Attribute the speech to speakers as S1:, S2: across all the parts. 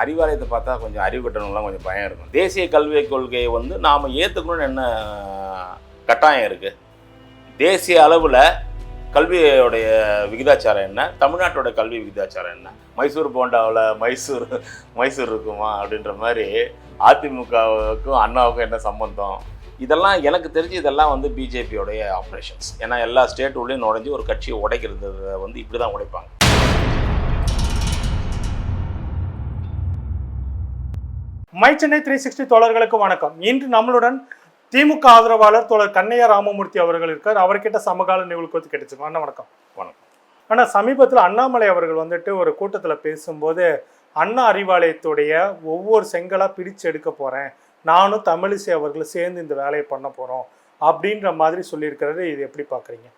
S1: அறிவாலயத்தை பார்த்தா கொஞ்சம் அறிவு கட்டணம்லாம் கொஞ்சம் பயம் இருக்கும். தேசிய கல்விக் கொள்கையை வந்து நாம் ஏற்றுக்கணும்னு என்ன கட்டாயம் இருக்குது தேசிய அளவில் கல்வியோடைய விகிதாச்சாரம் என்ன? தமிழ்நாட்டோட கல்வி விகிதாச்சாரம் என்ன? மைசூர் போண்டாவில் மைசூர் மைசூர் இருக்குமா? அப்படின்ற மாதிரி அதிமுகவுக்கும் அண்ணாவுக்கும் என்ன சம்பந்தம்? இதெல்லாம் எனக்கு தெரிஞ்சு இதெல்லாம் வந்து பிஜேபியோடைய ஆப்ரேஷன்ஸ் ஏன்னா எல்லா ஸ்டேட் உள்ளேயும் நுழைஞ்சு ஒரு கட்சியை உடைக்கிறது வந்து இப்படி தான் உடைப்பாங்க.
S2: மை சென்னை த்ரீ சிக்ஸ்டி தோழர்களுக்கு வணக்கம். இன்று நம்மளுடன் திமுக ஆதரவாளர் தோழர் கண்ணையா ராமமூர்த்தி அவர்கள் இருக்கார். அவர்கிட்ட சமகால நிகழ்வு குறித்து கிடைச்சிருக்கோம் அண்ணா வணக்கம்.
S1: வணக்கம்.
S2: ஆனால் சமீபத்தில் அண்ணாமலை அவர்கள் வந்துட்டு ஒரு கூட்டத்தில் பேசும்போது அண்ணா அறிவாலயத்துடைய ஒவ்வொரு செங்கலாக பிரித்து எடுக்க போகிறேன் நானும் தமிழிசை அவர்களும் சேர்ந்து இந்த வேலையை பண்ண போகிறோம் அப்படின்ற மாதிரி சொல்லியிருக்கிறாரு இது எப்படி பார்க்குறீங்க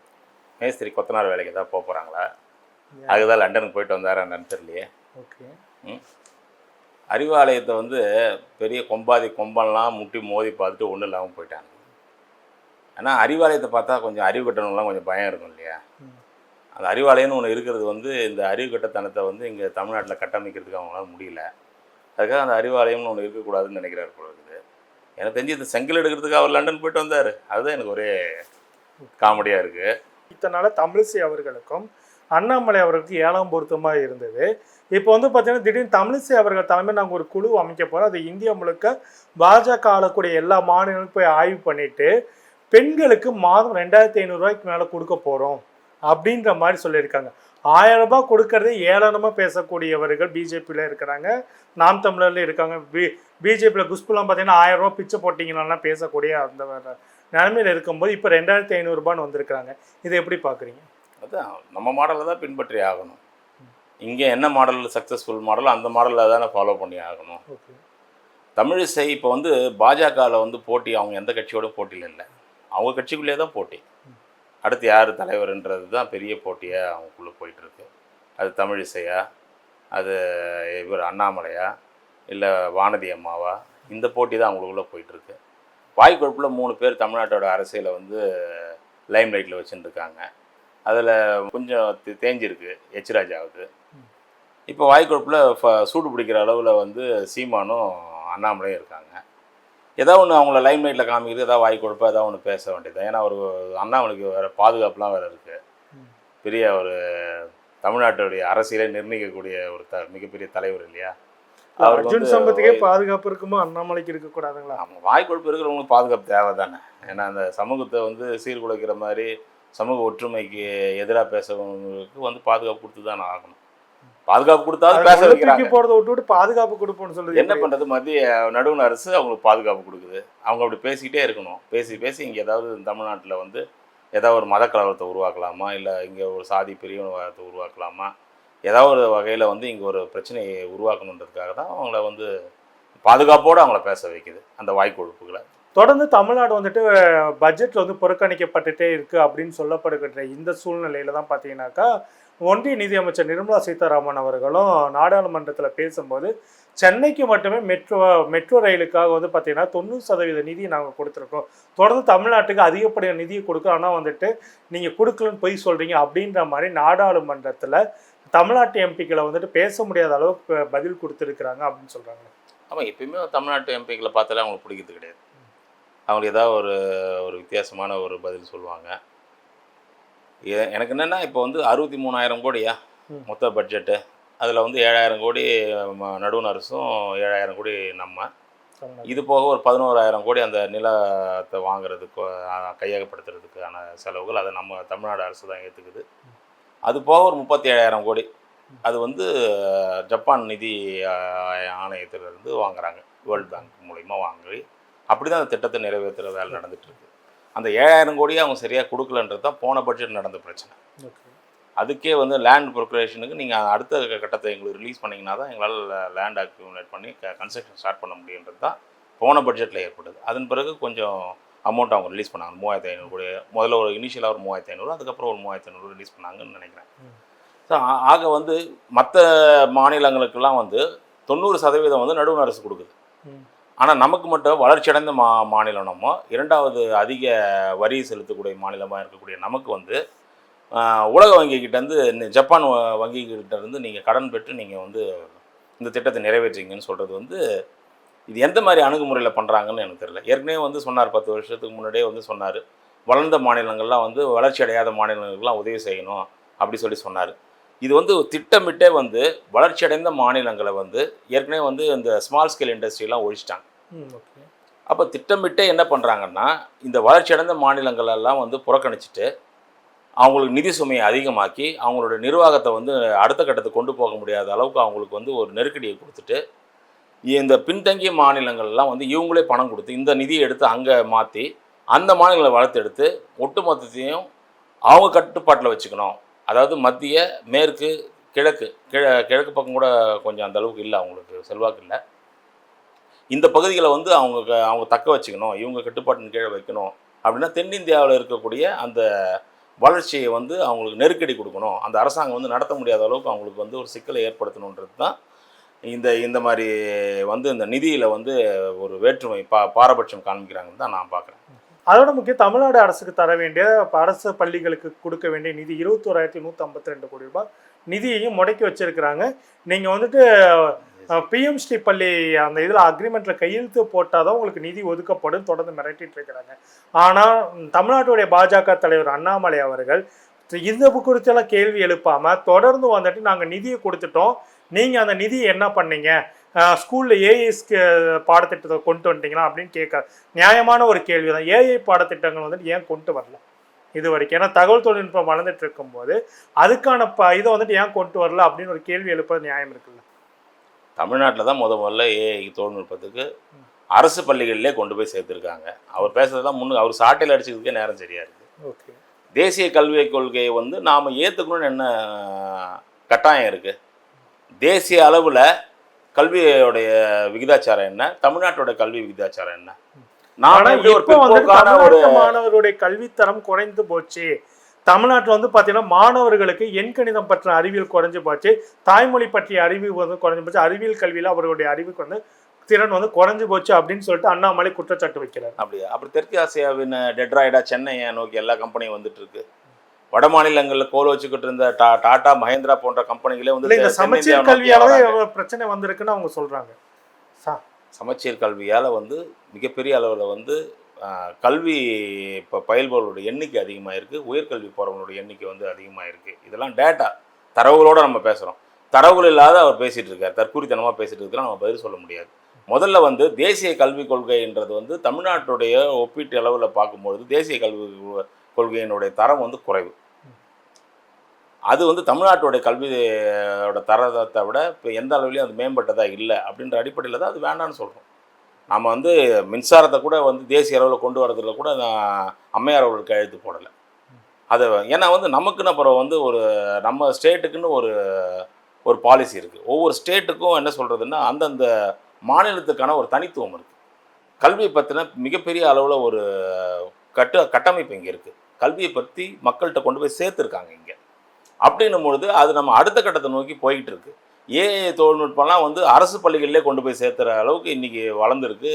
S1: மேஸ்திரி கொத்தனார் வேலைக்கு தான் போக போகிறாங்களா அதுதான் லண்டனுக்கு போயிட்டு வந்தாரா என்னன்னு தெரியலையே.
S2: ஓகே.
S1: ம். அறிவாலயத்தை வந்து பெரிய கொம்பாதி கொம்பெல்லாம் முட்டி மோதி பார்த்துட்டு ஒன்றும் இல்லாமல் போயிட்டாங்க. ஆனால் அறிவாலயத்தை பார்த்தா கொஞ்சம் அறிவு கட்டணம்லாம் கொஞ்சம் பயம் இருக்கும் இல்லையா. அந்த அறிவாலயம்னு ஒன்று இருக்கிறது வந்து இந்த அறிவு கட்டத்தனத்தை வந்து இங்கே தமிழ்நாட்டில் கட்டமைக்கிறதுக்கு அவங்களால முடியல. அதுக்காக அந்த அறிவாலயம்னு ஒன்று இருக்கக்கூடாதுன்னு நினைக்கிறாரு போல இருக்குது. எனக்கு தெரிஞ்சு இந்த செங்கல் எடுக்கிறதுக்கு அவர் லண்டன் போயிட்டு வந்தார். அதுதான் எனக்கு ஒரே காமெடியாக இருக்குது
S2: இத்தனால தமிழிசை அவர்களுக்கும் அண்ணாமலை அவர்களுக்கு ஏழாம் பொருத்தமாக இருந்தது. இப்போ வந்து பார்த்தீங்கன்னா திடீர்னு தமிழிசை அவர்கள் தலைமையில் நாங்கள் ஒரு குழு அமைக்க போகிறோம் அது இந்தியா முழுக்க பாஜக ஆளக்கூடிய எல்லா மாநிலங்களும் போய் ஆய்வு பண்ணிட்டு பெண்களுக்கு மாதம் ரெண்டாயிரத்தி ஐநூறுரூவாய்க்கு மேலே கொடுக்க போகிறோம் அப்படின்ற மாதிரி சொல்லியிருக்காங்க. ஆயிரம் ரூபாய் கொடுக்கறதே ஏளனமாக பேசக்கூடியவர்கள் பிஜேபியில் இருக்கிறாங்க. நாம் தமிழர்ல இருக்காங்க. பி பிஜேபியில் குஷ்புலாம் பார்த்தீங்கன்னா ஆயிரம் ரூபாய் பிச்சை போட்டிங்கன்னா பேசக்கூடிய அந்த நிலைமையில் இருக்கும்போது இப்போ ரெண்டாயிரத்தி ஐநூறுரூபான்னு வந்திருக்கிறாங்க. இதை எப்படி பார்க்குறீங்க?
S1: அதான் நம்ம மாடலை தான் பின்பற்றி ஆகணும். இங்கே என்ன மாடல் சக்ஸஸ்ஃபுல் மாடல் அந்த மாடலில் தானே ஃபாலோ பண்ணி ஆகணும். தமிழிசை இப்போ வந்து பாஜகவில் வந்து போட்டி அவங்க எந்த கட்சியோடும் போட்டியில் இல்லை. அவங்க கட்சிக்குள்ளேயே தான் போட்டி. அடுத்து யார் தலைவர்ன்றது தான் பெரிய போட்டியாக அவங்களுக்குள்ளே போயிட்டுருக்கு. அது தமிழிசையா அது இவர் அண்ணாமலையா? இல்லை வானதி அம்மாவா? இந்த போட்டி தான் அவங்களுக்குள்ளே போயிட்டுருக்கு. வாய்க்குழப்பில் மூணு பேர் தமிழ்நாட்டோட அரசியலை வந்து லைம் லைட்டில் வச்சுட்டு இருக்காங்க அதில் கொஞ்சம் தேஞ்சிருக்கு எச்ராஜாவுது இப்போ வாய்க்குழப்பில் சூடு பிடிக்கிற அளவில் வந்து சீமானும் அண்ணாமலையும் இருக்காங்க. ஏதோ ஒன்று அவங்கள லைம் லைட்டில் காமிக்கிறது ஏதாவது வாய் கொடுப்பா ஏதாவது ஒன்று பேச வேண்டியது. ஏன்னா ஒரு அண்ணாமலைக்கு வேறு பாதுகாப்புலாம் வேறு இருக்குது. பெரிய ஒரு தமிழ்நாட்டுடைய அரசியலை நிர்ணயிக்கக்கூடிய ஒரு த மிகப்பெரிய தலைவர் இல்லையா? அவருக்கு
S2: அர்ஜுன் சம்பத்துக்கே பாதுகாப்பு இருக்குமோ அண்ணாமலைக்கு இருக்கக்கூடாதுங்களா
S1: அவங்க வாய் கொழுப்பு இருக்கிறவங்களுக்கு பாதுகாப்பு தேவை தானே ஏன்னா அந்த சமூகத்தை வந்து சீர்குலைக்கிற மாதிரி சமூக ஒற்றுமைக்கு எதிராக பேசுறவங்களுக்கு வந்து பாதுகாப்பு கொடுத்து தான் ஆகணும். பாதுகாப்பு கொடுத்தாலும் பேச வைக்கிறாங்க.
S2: தூக்கி போறதை விட்டு விட்டு பாதுகாப்பு கொடுப்போம்னு சொல்றது
S1: என்ன பண்ணுறது மத்திய நடுவண் அரசு அவங்களுக்கு பாதுகாப்பு கொடுக்குது. அவங்க அப்படி பேசிக்கிட்டே இருக்கணும். பேசி பேசி இங்கே ஏதாவது தமிழ்நாட்டில் வந்து ஏதாவது ஒரு மத கலவரத்தை உருவாக்கலாமா? இல்லை இங்கே ஒரு சாதி பிரிவினவாதத்தை உருவாக்கலாமா? ஏதாவது ஒரு வகையில் வந்து இங்கே ஒரு பிரச்சனையை உருவாக்கணுன்றதுக்காக தான் அவங்கள வந்து பாதுகாப்போடு அவங்கள பேச வைக்குது. அந்த வாய்க்கொழுப்புகளை.
S2: தொடர்ந்து தமிழ்நாடு வந்துட்டு பட்ஜெட்டில் வந்து புறக்கணிக்கப்பட்டுட்டே இருக்குது அப்படின்னு சொல்லப்படுகின்ற இந்த சூழ்நிலையில தான் பார்த்தீங்கன்னாக்கா ஒன்றிய நிதியமைச்சர் நிர்மலா சீதாராமன் அவர்களும் நாடாளுமன்றத்தில் பேசும்போது சென்னைக்கு மட்டுமே மெட்ரோ மெட்ரோ ரயிலுக்காக வந்து பார்த்தீங்கன்னா தொண்ணூறு சதவீத நிதி நாங்கள் கொடுத்துருக்கோம். தொடர்ந்து தமிழ்நாட்டுக்கு அதிகப்படியான நிதியை கொடுக்குறோம் ஆனால் வந்துட்டு நீங்கள் கொடுக்கலன்னு பொய் சொல்கிறீங்க அப்படின்ற மாதிரி நாடாளுமன்றத்தில் தமிழ்நாட்டு எம்பிக்களை வந்துட்டு பேச முடியாத அளவுக்கு பதில் கொடுத்துருக்குறாங்க அப்படின்னு சொல்கிறாங்க
S1: ஆமாம் எப்பயுமே தமிழ்நாட்டு எம்பிக்களை பார்த்தாலே அவங்களுக்கு பிடிக்கிறது கிடையாது. அவங்களுக்கு ஏதாவது ஒரு ஒரு வித்தியாசமான ஒரு பதில் சொல்லுவாங்க. எனக்கு என்னென்னா இப்போ வந்து அறுபத்தி மூணாயிரம் கோடியா. மொத்த பட்ஜெட்டு அதில் வந்து ஏழாயிரம் கோடி நடுவண் அரசும் ஏழாயிரம் கோடி நம்ம. இது போக ஒரு பதினோராயிரம் கோடி அந்த நிலத்தை வாங்குறதுக்கு கையகப்படுத்துறதுக்கான செலவுகள் அதை நம்ம தமிழ்நாடு அரசு தான் ஏற்றுக்குது அது போக ஒரு முப்பத்தி ஏழாயிரம் கோடி அது வந்து ஜப்பான் நிதி ஆணையத்திலிருந்து வாங்குறாங்க. வேர்ல்ட் பேங்க் மூலிமா வாங்கி அப்படி தான் அந்த திட்டத்தை நிறைவேற்றுற வேலை நடந்துட்டு இருக்கு. அந்த ஏழாயிரம் கோடியை அவங்க சரியாக கொடுக்கலன்றது தான் போன பட்ஜெட் நடந்த பிரச்சனை. அதுக்கே வந்து லேண்ட் ப்ரொக்ரேஷனுக்கு நீங்கள் அடுத்த கட்டத்தை எங்களுக்கு ரிலீஸ் பண்ணிங்கன்னா தான் எங்களால் லேண்ட் அக்யூமுலேட் பண்ணி கன்ஸ்ட்ரக்ஷன் ஸ்டார்ட் பண்ண முடியுன்றது தான் போன பட்ஜெட்டில் ஏற்பட்டது. அதன் பிறகு கொஞ்சம் அமௌண்ட் அவங்க ரிலீஸ் பண்ணாங்க. மூவாயிரத்தி ஐநூறு கோடி. முதல்ல ஒரு இனிஷியலாக ஒரு மூவாயிரத்தி ஐநூறு அதுக்கப்புறம் ஒரு மூவாயிரத்தி ஐநூறு ரிலீஸ் பண்ணாங்கன்னு நினைக்கிறேன். ஸோ ஆக வந்து மற்ற மாநிலங்களுக்கெல்லாம் வந்து தொண்ணூறு சதவீதம் வந்து நடுவண் அரசு கொடுக்குது. ஆனால் நமக்கு மட்டும் வளர்ச்சியடைந்த மா மாநிலம் நம்ம. இரண்டாவது அதிக வரி செலுத்தக்கூடிய மாநிலமாக இருக்கக்கூடிய நமக்கு வந்து உலக வங்கிக்கிட்டேருந்து இந்த ஜப்பான் வ- நீங்கள் கடன் பெற்று நீங்கள் வந்து இந்த திட்டத்தை நிறைவேற்றிங்கன்னு சொல்கிறது வந்து இது எந்த மாதிரி அணுகுமுறையில் பண்ணுறாங்கன்னு எனக்கு தெரியல. ஏற்கனவே வந்து சொன்னார் பத்து வருஷத்துக்கு முன்னாடியே வந்து சொன்னார். வளர்ந்த மாநிலங்கள்லாம் வந்து வளர்ச்சி அடையாத மாநிலங்களுக்கெல்லாம் உதவி செய்யணும் அப்படி சொல்லி சொன்னார். இது வந்து திட்டமிட்டே வந்து வளர்ச்சி அடைந்த மாநிலங்களை வந்து ஏற்கனவே வந்து இந்த ஸ்மால் ஸ்கேல் இண்டஸ்ட்ரியெலாம் ஒழிச்சிட்டாங்க. அப்போ திட்டமிட்டே என்ன பண்ணுறாங்கன்னா இந்த வளர்ச்சி அடைந்த மாநிலங்கள் எல்லாம் வந்து புறக்கணிச்சிட்டு அவங்களுக்கு நிதி சுமையை அதிகமாக்கி அவங்களோட நிர்வாகத்தை வந்து அடுத்த கட்டத்துக்கு கொண்டு போக முடியாத அளவுக்கு அவங்களுக்கு வந்து ஒரு நெருக்கடியை கொடுத்துட்டு இந்த பின்தங்கிய மாநிலங்கள்லாம் வந்து இவங்களே பணம் கொடுத்து இந்த நிதியை எடுத்து அங்கே மாற்றி அந்த மாநிலங்களை வளர்த்தெடுத்து ஒட்டுமொத்தத்தையும் அவங்க கட்டுப்பாட்டில் வச்சுக்கணும். அதாவது மத்திய மேற்கு கிழக்கு கிழ கிழக்கு பக்கம் கூட கொஞ்சம் அந்த அளவுக்கு இல்லை அவங்களுக்கு செல்வாக்கு இல்லை. இந்த பகுதிகளை வந்து அவங்க க- அவங்க தக்க வச்சுக்கணும் இவங்க கட்டுப்பாட்டின் கீழே வைக்கணும் அப்படின்னா தென்னிந்தியாவில் இருக்கக்கூடிய அந்த வளர்ச்சியை வந்து அவங்களுக்கு நெருக்கடி கொடுக்கணும். அந்த அரசாங்கம் வந்து நடத்த முடியாத அளவுக்கு அவங்களுக்கு வந்து ஒரு சிக்கலை ஏற்படுத்தணுன்றது தான் இந்த இந்த மாதிரி வந்து இந்த நிதியில் வந்து ஒரு வேற்றுமை பா பாரபட்சம் காண்பிக்கிறாங்கன்னு தான் நான் பார்க்குறேன்
S2: அதோட முக்கியம் தமிழ்நாடு அரசுக்கு தர வேண்டிய அரசு பள்ளிகளுக்கு கொடுக்க வேண்டிய நிதி இருபத்தோராயிரத்தி நூற்றி ஐம்பத்தி ரெண்டு கோடி ரூபாய். நிதியையும் முடக்கி வச்சிருக்கிறாங்க. நீங்கள் வந்துட்டு பிஎம் ஸ்ரீ பள்ளி அந்த இதில் அக்ரிமெண்ட்டில் கையெழுத்து போட்டால் தான் உங்களுக்கு நிதி ஒதுக்கப்படும். தொடர்ந்து மிரட்டிட்டு இருக்கிறாங்க. ஆனால் தமிழ்நாட்டுடைய பாஜக தலைவர் அண்ணாமலை அவர்கள் இந்த குறித்தெல்லாம் கேள்வி எழுப்பாமல் தொடர்ந்து வந்துட்டு நாங்கள் நிதியை கொடுத்துட்டோம். நீங்கள் அந்த நிதியை என்ன பண்ணீங்க? ஸ்கூலில் ஏஐஸ்க்கு பாடத்திட்டத்தை கொண்டு வந்துட்டீங்களா அப்படின்னு கேட்க நியாயமான ஒரு கேள்வி தான் ஏஐ பாடத்திட்டங்கள் வந்துட்டு ஏன் கொண்டு வரல? இது வரைக்கும் ஏன்னா தகவல் தொழில்நுட்பம் வளர்ந்துட்டு இருக்கும்போது அதுக்கான ப இதை வந்துட்டு ஏன் கொண்டு வரல அப்படின்னு ஒரு கேள்வி எழுப்பது நியாயம் இருக்குல்ல?
S1: தமிழ்நாட்டில் தான் முத முதல்ல ஏஐ தொழில்நுட்பத்துக்கு அரசு பள்ளிகளிலே கொண்டு போய் சேர்த்துருக்காங்க. அவர் பேசுறதெல்லாம் முன்னு அவர் சாட்டையில் அடிச்சதுக்கே நேரம் சரியா இருக்குது
S2: ஓகே.
S1: தேசிய கல்விக் கொள்கையை வந்து நாம் ஏற்றுக்கணும்னு என்ன கட்டாயம் இருக்குது தேசிய அளவில் கல்வியோடைய விகிதாச்சாரம் என்ன? தமிழ்நாட்டோட கல்வி விகிதாச்சாரம் என்ன?
S2: மாணவருடைய கல்வித்தரம் குறைந்து போச்சு. தமிழ்நாட்டில் வந்து பார்த்தீங்கன்னா மாணவர்களுக்கு எண்கணிதம் பற்றின அறிவியல் குறைஞ்சு போச்சு. தாய்மொழி பற்றிய அறிவு வந்து குறைஞ்சு போச்சு. அறிவியல் கல்வியில் அவர்களுடைய அறிவுக்கு வந்து திறன் வந்து குறைஞ்சு போச்சு அப்படின்னு சொல்லிட்டு அண்ணாமலை குற்றச்சாட்டு வைக்கிறார்.
S1: அப்படியா? அப்படி தெற்கு ஆசியாவின் டெட்ராய்டா சென்னையை நோக்கி எல்லா கம்பெனியும் வந்துட்டு இருக்கு. வட மாநிலங்களில் கோல் வச்சுக்கிட்டு இருந்த டா டாடா மஹேந்திரா போன்ற கம்பெனிகளே வந்து
S2: இந்த சமச்சீர் கல்வியாலே பிரச்சனை வந்திருக்குன்னு அவங்க சொல்றாங்க. சா.
S1: சமச்சீர் கல்வியால் வந்து மிகப்பெரிய அளவில் வந்து கல்வி இப்போ பயில்பவர்களோட எண்ணிக்கை அதிகமாக இருக்குது உயர்கல்வி போகிறவங்களோட எண்ணிக்கை வந்து அதிகமாக இருக்குது இதெல்லாம் டேட்டா தரவுகளோட நம்ம பேசுகிறோம் தரவுகள் இல்லாத அவர் பேசிகிட்டு இருக்கார். தற்கூரித்தனமாக பேசிட்டு இருக்கிறோம் நம்ம பதில் சொல்ல முடியாது. முதல்ல வந்து தேசிய கல்விக் கொள்கைன்றது வந்து தமிழ்நாட்டுடைய ஒப்பீட்டு அளவில் பார்க்கும்பொழுது தேசிய கல்வி கொள்கையினுடைய தரம் வந்து குறைவு. அது வந்து தமிழ்நாட்டோடைய கல்வியோட தரத்தை விட இப்போ எந்த அளவுலையும் அது மேம்பட்டதாக இல்லை அப்படின்ற அடிப்படையில் தான் அது வேண்டாம்னு சொல்கிறோம் நம்ம வந்து மின்சாரத்தை கூட வந்து தேசிய அளவில் கொண்டு வரதுல கூட நான் அம்மையார் அவர்களுக்கு எழுத்து போடலை. அதை ஏன்னா வந்து நமக்குன்னு அப்புறம் வந்து ஒரு நம்ம ஸ்டேட்டுக்குன்னு ஒரு ஒரு பாலிசி இருக்குது ஒவ்வொரு ஸ்டேட்டுக்கும் என்ன சொல்கிறதுன்னா அந்தந்த மாநிலத்துக்கான ஒரு தனித்துவம் இருக்குது கல்வியை பற்றின மிகப்பெரிய அளவில் ஒரு கட்டு கட்டமைப்பு இங்கே இருக்குது கல்வியை பற்றி மக்கள்கிட்ட கொண்டு போய் சேர்த்துருக்காங்க இங்கே. அப்படின்னும் பொழுது அது நம்ம அடுத்த கட்டத்தை நோக்கி போய்கிட்டு இருக்கு ஏஐ தொழில்நுட்பம்லாம் வந்து அரசு பள்ளிகளிலே கொண்டு போய் சேர்த்துற அளவுக்கு இன்னைக்கு வளர்ந்துருக்கு.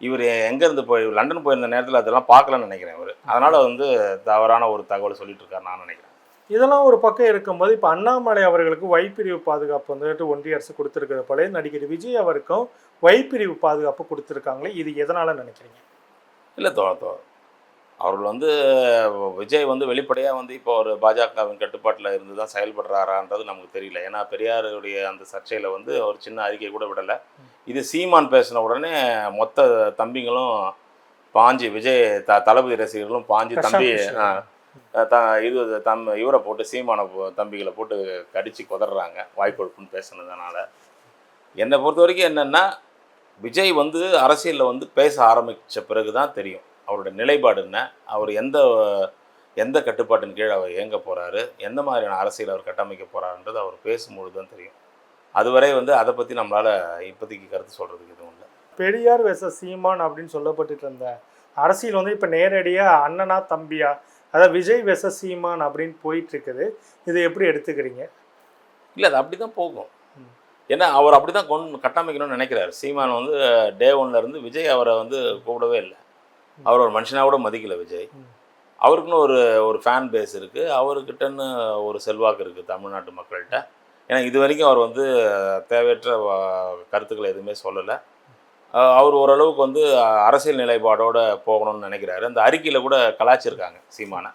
S1: இவர் எங்கேருந்து போய் லண்டன் போயிருந்த நேரத்தில் அதெல்லாம் பார்க்கலன்னு நினைக்கிறேன் அவர் அதனால் வந்து தவறான ஒரு தகவலை சொல்லிட்டு இருக்காரு நான் நினைக்கிறேன்.
S2: இதெல்லாம் ஒரு பக்கம் இருக்கும்போது இப்போ அண்ணாமலை அவர்களுக்கு வைப்பிரிவு பாதுகாப்பு வந்துட்டு ஒன்றிய அரசு கொடுத்துருக்கிற போல நடிகர் விஜய் அவருக்கும் வைப்பிரிவு பாதுகாப்பு கொடுத்துருக்காங்களே இது எதனால நினைக்கிறீங்க?
S1: இல்லை தோ அவர்கள் வந்து விஜய் வந்து வெளிப்படையாக வந்து இப்போ ஒரு பாஜகவின் கட்டுப்பாட்டில் இருந்து தான் செயல்படுறாரான்றது நமக்கு தெரியல. ஏன்னா பெரியாருடைய அந்த சர்ச்சையில் வந்து ஒரு சின்ன அறிக்கை கூட விடலை. இது சீமான் பேசின உடனே மொத்த தம்பிங்களும் பாஞ்சு விஜய் த தளபதி ரசிகர்களும் பாஞ்சு தம்பி த இது தம் இவரை போட்டு சீமானை தம்பிகளை போட்டு கடிச்சு குதறாங்க வாய்க்கொழுப்புன்னு பேசுனதுனால. என்னை பொறுத்த வரைக்கும் என்னென்னா விஜய் வந்து அரசியலில் வந்து பேச ஆரம்பித்த பிறகு தான் தெரியும். அவரோட நிலைப்பாடு என்ன? அவர் எந்த எந்த கட்டுப்பாட்டின் கீழே அவர் இயங்க போகிறாரு எந்த மாதிரியான அரசியல் அவர் கட்டமைக்க போகிறாருன்றது அவர் பேசும்பொழுது தான் தெரியும். அதுவரை வந்து அதை பற்றி நம்மளால் இப்போதைக்கு கருத்து சொல்கிறதுக்கு எதுவும் இல்லை.
S2: பெரியார் வெச சீமான் அப்படின்னு சொல்லப்பட்டுட்டு இருந்த அரசியல் வந்து இப்போ நேரடியாக அண்ணனா தம்பியா? அதாவது விஜய் வெச சீமான் அப்படின்னு போயிட்டு இருக்குது. இதை எப்படி எடுத்துக்கிறீங்க?
S1: இல்லை அது அப்படி தான் போகும். ஏன்னா அவர் அப்படி தான் கொண்டு கட்டமைக்கணும்னு நினைக்கிறார். சீமான் வந்து டே இருந்து விஜய் அவரை வந்து கூப்பிடவே இல்லை. அவர் ஒரு மனுஷனாக கூட மதிக்கல விஜய். அவருக்குன்னு ஒரு ஒரு ஃபேன் பேஸ் இருக்குது அவர்கிட்டன்னு ஒரு செல்வாக்கு இருக்குது தமிழ்நாட்டு மக்கள்கிட்ட. ஏன்னா இது வரைக்கும் அவர் வந்து தேவையற்ற கருத்துக்களை எதுவுமே சொல்லலை. அவர் ஓரளவுக்கு வந்து அரசியல் நிலைப்பாடோடு போகணும்னு நினைக்கிறாரு. அந்த அறிக்கையில் கூட கலாச்சிருக்காங்க சீமானை.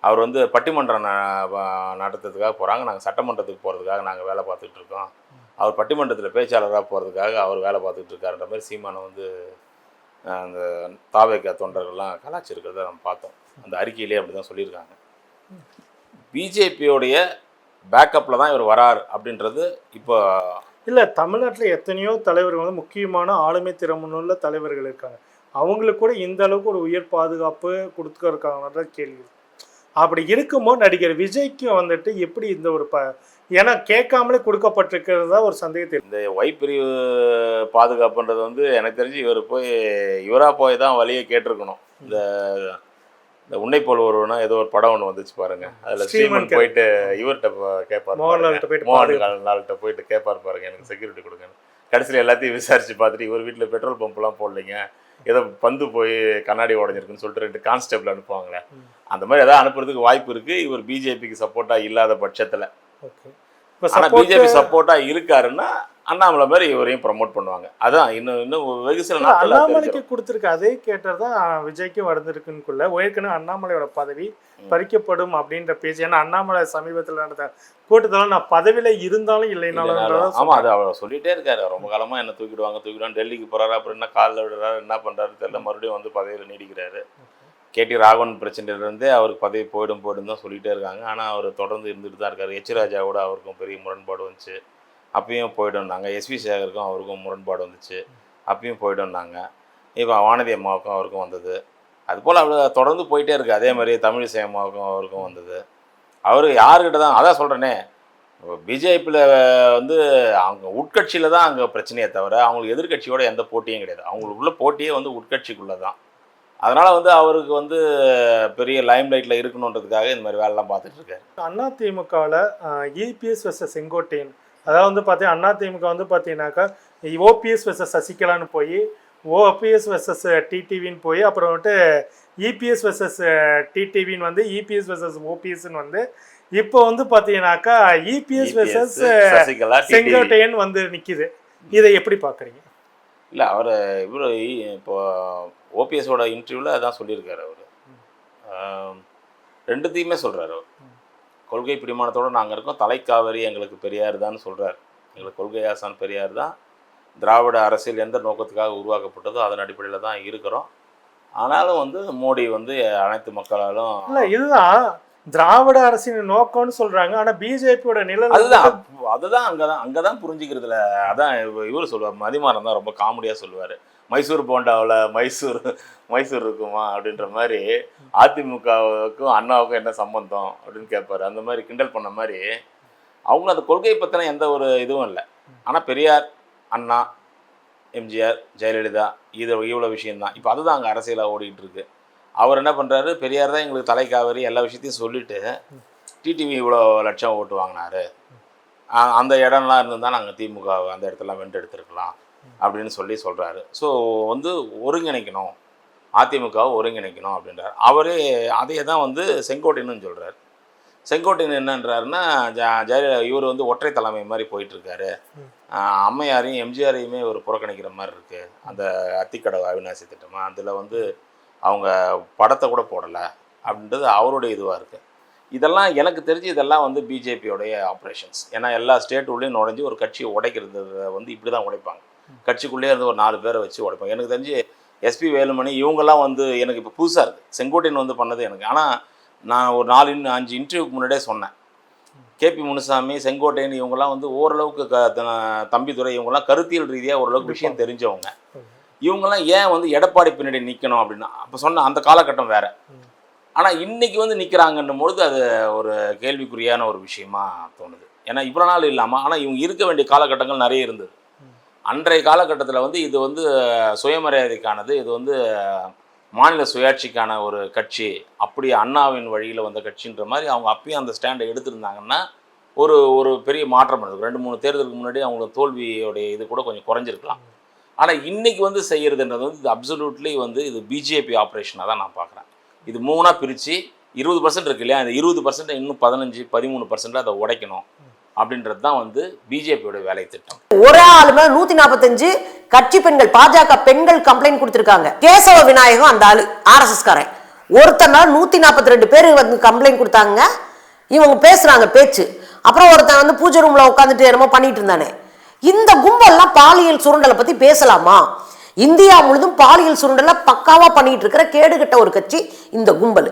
S1: அவர் வந்து பட்டிமன்றம் ந- நடத்துறதுக்காக போகிறாங்க நாங்கள் சட்டமன்றத்துக்கு போகிறதுக்காக நாங்கள் வேலை பார்த்துட்டு இருக்கோம். அவர் பட்டிமன்றத்தில் பேச்சாளராக போகிறதுக்காக அவர் வேலை பார்த்துட்டு இருக்காருன்ற மாதிரி சீமானை வந்து அந்த தாவேக்கா தொண்டர்கள்லாம் கலாச்சிருக்கிறத நம்ம பார்த்தோம். அந்த அறிக்கையிலே அப்படி தான் சொல்லியிருக்காங்க. பிஜேபியோடைய பேக்கப்பில் தான் இவர் வரார் அப்படின்றது இப்போ
S2: இல்லை தமிழ்நாட்டில் எத்தனையோ தலைவர்கள் வந்து முக்கியமான ஆளுமை திறமுள்ள தலைவர்கள் இருக்காங்க. அவங்களுக்கு கூட இந்த அளவுக்கு ஒரு உயர் பாதுகாப்பு கொடுத்துருக்காங்கன்ற கேள்வி. அப்படி இருக்கும்போது நடிகர் விஜய்க்கு வந்துட்டு எப்படி இந்த ஒரு ப ஏன்னா கேட்காமலே கொடுக்கப்பட்டிருக்கிறதா ஒரு சந்தேகத்தை
S1: இந்த ஒய் பிரிவு பாதுகாப்புன்றது வந்து எனக்கு தெரிஞ்சு இவர் போய் இவராக போய் தான் வழியை கேட்டிருக்கணும். இந்த இந்த உன்னை போல் ஒருவனா ஏதோ ஒரு படம் ஒன்று வந்துச்சு பாருங்க. அதில்
S2: ஸ்ரீமன்
S1: போயிட்டு இவர்கிட்ட கேட்பார்.
S2: மோகன்லால்கிட்ட போயிட்டு.
S1: மோகன்லால்கிட்ட போயிட்டு கேட்பார் பாருங்க எனக்கு செக்யூரிட்டி கொடுங்க கடைசியில் எல்லாத்தையும் விசாரிச்சு பார்த்துட்டு இவர் வீட்டில் பெட்ரோல் பம்ப்லாம் போடலைங்க. ஏதோ பந்து போய் கண்ணாடி உடஞ்சிருக்குன்னு சொல்லிட்டு ரெண்டு கான்ஸ்டபிள் அனுப்புவாங்களே. அந்த மாதிரி ஏதாவது அனுப்புறதுக்கு வாய்ப்பு இருக்கு. இவர் பிஜேபிக்கு சப்போர்ட்டா இல்லாத பட்சத்தில்.
S2: ஓகே இப்போ
S1: ஆனா
S2: சப்போர்ட்
S1: பிஜேபி சப்போர்ட்டா இருக்காருன்னா அண்ணாமலை மாதிரி இவரையும் ப்ரமோட் பண்ணுவாங்க. அதான் இன்னும் இன்னும் வெகு சில
S2: அண்ணாமலைக்கு கொடுத்துருக்க அதே கேட்டர் தான் விஜய்க்கும் வந்திருக்குன்னுக்குள்ள ஏற்கனவே அண்ணாமலையோட பதவி பறிக்கப்படும் அப்படின்ற பேச்சு ஏன்னா அண்ணாமலை சமீபத்தில் நடந்த கூட்டத்தில் நான் பதவியில இருந்தாலும் இல்லைனாலும்
S1: ஆமா அது அவர் சொல்லிட்டே இருக்காரு. ரொம்ப காலமா என்ன தூக்கிடுவாங்க தூக்கிடுவாங்க டெல்லிக்கு போறாரு அப்புறம் என்ன காலில் விடுறாரு என்ன பண்றாரு தெரியல மறுபடியும் வந்து பதவியில் நீடிக்கிறாரு. கேடி ராகவன் பிரச்சனையிலிருந்தே அவருக்கு பதவி போயிடும் போயிடும் தான் சொல்லிகிட்டே இருக்காங்க. ஆனால் அவர் தொடர்ந்து இருந்துட்டு தான் இருக்கார். எச் ராஜாவோட அவருக்கும் பெரிய முரண்பாடு வந்துச்சு. அப்பயும் போயிடும்னாங்க. எஸ்வி சேகருக்கும் அவருக்கும் முரண்பாடு வந்துச்சு. அப்பயும் போயிடும்னாங்க. இப்போ வானதி அம்மாவுக்கும் அவருக்கும் வந்தது. அதுபோல் அவர் தொடர்ந்து போயிட்டே இருக்கு. அதே மாதிரி தமிழிசை அம்மாவுக்கும் அவருக்கும் வந்தது. அவர் யாருக்கிட்ட தான் அதான் சொல்கிறேனே பிஜேபியில் வந்து அவங்க உட்கட்சியில் தான் அங்கே பிரச்சனையே தவிர அவங்களுக்கு எதிர்கட்சியோட எந்த போட்டியும் கிடையாது. அவங்களுக்குள்ள போட்டியே வந்து உட்கட்சிக்குள்ளே தான் அதனால் வந்து அவருக்கு வந்து பெரிய லைம் லைட்டில் இருக்கணுன்றதுக்காக இந்த மாதிரி வேலைலாம் பார்த்துட்டு இருக்காரு.
S2: அண்ணா திமுகவில் இபிஎஸ் வெர்சஸ் செங்கோட்டையன். அதாவது வந்து பார்த்தீங்கன்னா அண்ணா திமுக வந்து பார்த்தீங்கன்னாக்கா ஓபிஎஸ் வெர்சஸ் சசிகலான்னு போய் ஓபிஎஸ் வெர்சஸ் டிடிவின்னு போய் அப்புறம் வந்துட்டு இபிஎஸ் வெர்சஸ் டிடிவின்னு வந்து இபிஎஸ் வெர்சஸ் ஓபிஎஸ்ன்னு வந்து இப்போ வந்து பார்த்தீங்கன்னாக்கா EPS
S1: EPS,
S2: versus
S1: Sasikala TTV.
S2: Sengottaiyan வந்து நிற்கிது இதை எப்படி பார்க்குறீங்க
S1: இல்லை அவர் இவர் இப்போ ஓபிஎஸோட இன்டர்வியூவில் அதான் சொல்லியிருக்காரு அவர். ரெண்டுத்தையுமே சொல்கிறாரு அவர். கொள்கை பிடிமானத்தோடு நாங்கள் இருக்கோம். தலைக்காவிரி எங்களுக்கு பெரியார் தான் சொல்கிறார் எங்களுக்கு கொள்கை ஆசான் பெரியார் தான் திராவிட அரசியல் எந்த நோக்கத்துக்காக உருவாக்கப்பட்டதோ அதன் அடிப்படையில் தான் இருக்கிறோம். ஆனாலும் வந்து மோடி வந்து அனைத்து மக்களாலும்
S2: இல்லை இதுதான் திராவிட அரசின் நோக்கம்னு சொல்றாங்க. ஆனா பிஜேபியோட நிலை
S1: அதுதான். அதுதான் அங்கதான் அங்கதான் புரிஞ்சுக்கிறதுல. அதான் இவர் சொல்லுவார் மதிமாறன் தான் ரொம்ப காமெடியா சொல்லுவாரு. மைசூர் போண்டாவில் மைசூர் மைசூர் இருக்குமா அப்படின்ற மாதிரி அதிமுகவுக்கும் அண்ணாவுக்கும் என்ன சம்பந்தம் அப்படின்னு கேட்பாரு அந்த மாதிரி கிண்டல் பண்ண மாதிரி அவங்க அந்த கொள்கையை பற்றின எந்த ஒரு இதுவும் இல்லை. ஆனால் பெரியார் அண்ணா எம்ஜிஆர் ஜெயலலிதா இது இவ்வளோ விஷயம்தான். இப்போ அதுதான் அங்கே அரசியலாக ஓடிட்டு இருக்கு. அவர் என்ன பண்ணுறாரு பெரியார் தான் எங்களுக்கு தலைக்காவரி எல்லா விஷயத்தையும் சொல்லிவிட்டு டிடிவி இவ்வளோ லட்சம் ஓட்டு வாங்கினாரு. அந்த இடம்லாம் இருந்திருந்தா நாங்கள் திமுக அந்த இடத்தெல்லாம் வென்றெடுத்துருக்கலாம் அப்படின்னு சொல்லி சொல்கிறாரு ஸோ வந்து ஒருங்கிணைக்கணும். அதிமுகவை ஒருங்கிணைக்கணும் அப்படின்றார். அவரே அதையே தான் வந்து செங்கோட்டைன்னு சொல்கிறார் செங்கோட்டையன் என்னன்றாருன்னா ஜ ஜெயலலிதா இவர் வந்து ஒற்றை தலைமை மாதிரி போயிட்டுருக்காரு. அம்மையாரையும் எம்ஜிஆரையுமே ஒரு புறக்கணிக்கிற மாதிரி இருக்குது அந்த அத்திக்கடவு அவிநாசி திட்டமாக அதில் வந்து அவங்க படத்தை கூட போடலை அப்படின்றது அவருடைய இதுவாக இருக்குது இதெல்லாம் எனக்கு தெரிஞ்சு இதெல்லாம் வந்து பிஜேபியோடைய ஆப்ரேஷன்ஸ் ஏன்னா எல்லா ஸ்டேட் உள்ளேயும் நுழைஞ்சு ஒரு கட்சியை உடைக்கிறது வந்து இப்படி தான் உடைப்பாங்க. கட்சிக்குள்ளேயே இருந்து ஒரு நாலு பேரை வச்சு உடைப்பாங்க. எனக்கு தெரிஞ்சு எஸ்பி வேலுமணி இவங்கெல்லாம் வந்து எனக்கு இப்போ புதுசாக இருக்குது செங்கோட்டையன் வந்து பண்ணது எனக்கு. ஆனால் நான் ஒரு நாலு அஞ்சு இன்டர்வியூக்கு முன்னாடியே சொன்னேன். கேபி முனுசாமி செங்கோட்டையன் இவங்கெல்லாம் வந்து ஓரளவுக்கு க தம்பிதுரை இவங்கெல்லாம் கருத்தியல் ரீதியாக ஓரளவுக்கு விஷயம் தெரிஞ்சவங்க. இவங்கெல்லாம் ஏன் வந்து எடப்பாடி பின்னாடி நிற்கணும் அப்படின்னா அப்போ சொன்ன அந்த காலகட்டம் வேற. ஆனால் இன்னைக்கு வந்து நிற்கிறாங்கன்னும் பொழுது அது ஒரு கேள்விக்குறியான ஒரு விஷயமா தோணுது. ஏன்னா இவ்வளோ நாள் இல்லாமல் ஆனால் இவங்க இருக்க வேண்டிய காலகட்டங்கள் நிறைய இருந்தது. அன்றைய காலகட்டத்தில் வந்து இது வந்து சுயமரியாதைக்கானது இது வந்து மாநில சுயாட்சிக்கான ஒரு கட்சி அப்படி அண்ணாவின் வழியில் வந்த கட்சின்ற மாதிரி அவங்க அப்பயும் அந்த ஸ்டாண்டை எடுத்திருந்தாங்கன்னா ஒரு ஒரு பெரிய மாற்றம் இருந்தது. ரெண்டு மூணு தேர்தலுக்கு முன்னாடி அவங்களோட தோல்வியோடைய இது கூட கொஞ்சம் குறைஞ்சிருக்கலாம். ஆனால் இன்னைக்கு வந்து செய்கிறதுன்றது வந்து இது அப்சல்யூட்லி வந்து இது பிஜேபி ஆப்ரேஷனாக தான் நான் பார்க்குறேன். இது மூணாக பிரித்து இருபது பர்சன்ட் இருக்கு இல்லையா? அந்த இருபது பர்சன்ட் இன்னும் பதினஞ்சு பதிமூணு பர்சன்ட் அதை உடைக்கணும் அப்படின்றது தான் வந்து பிஜேபியோட வேலை திட்டம்.
S3: ஒரு ஆளுமே நூத்தி நாற்பத்தஞ்சு கட்சி பெண்கள் பாஜக பெண்கள் கம்ப்ளைண்ட் கொடுத்திருக்காங்க. கேசவ விநாயகம் அந்த ஆளு ஆர்எஸ்எஸ் காரன் ஒருத்தர் மேல நூத்தி நாற்பத்தி ரெண்டு பேர் வந்து கம்ப்ளைண்ட் கொடுத்தாங்க. இவங்க பேசுறாங்க பேச்சு. அப்புறம் ஒருத்தன் வந்து பூஜை ரூம்ல உட்காந்துட்டு என்னமோ பண்ணிட்டு இருந்தானே. இந்த கும்பல்லாம் பாலியல் சுரண்டலை பத்தி பேசலாமா? இந்தியா முழுதும் பாலியல் சுரண்டலை பக்காவா பண்ணிட்டு இருக்கிற கேடுகட்ட ஒரு கட்சி இந்த கும்பல்.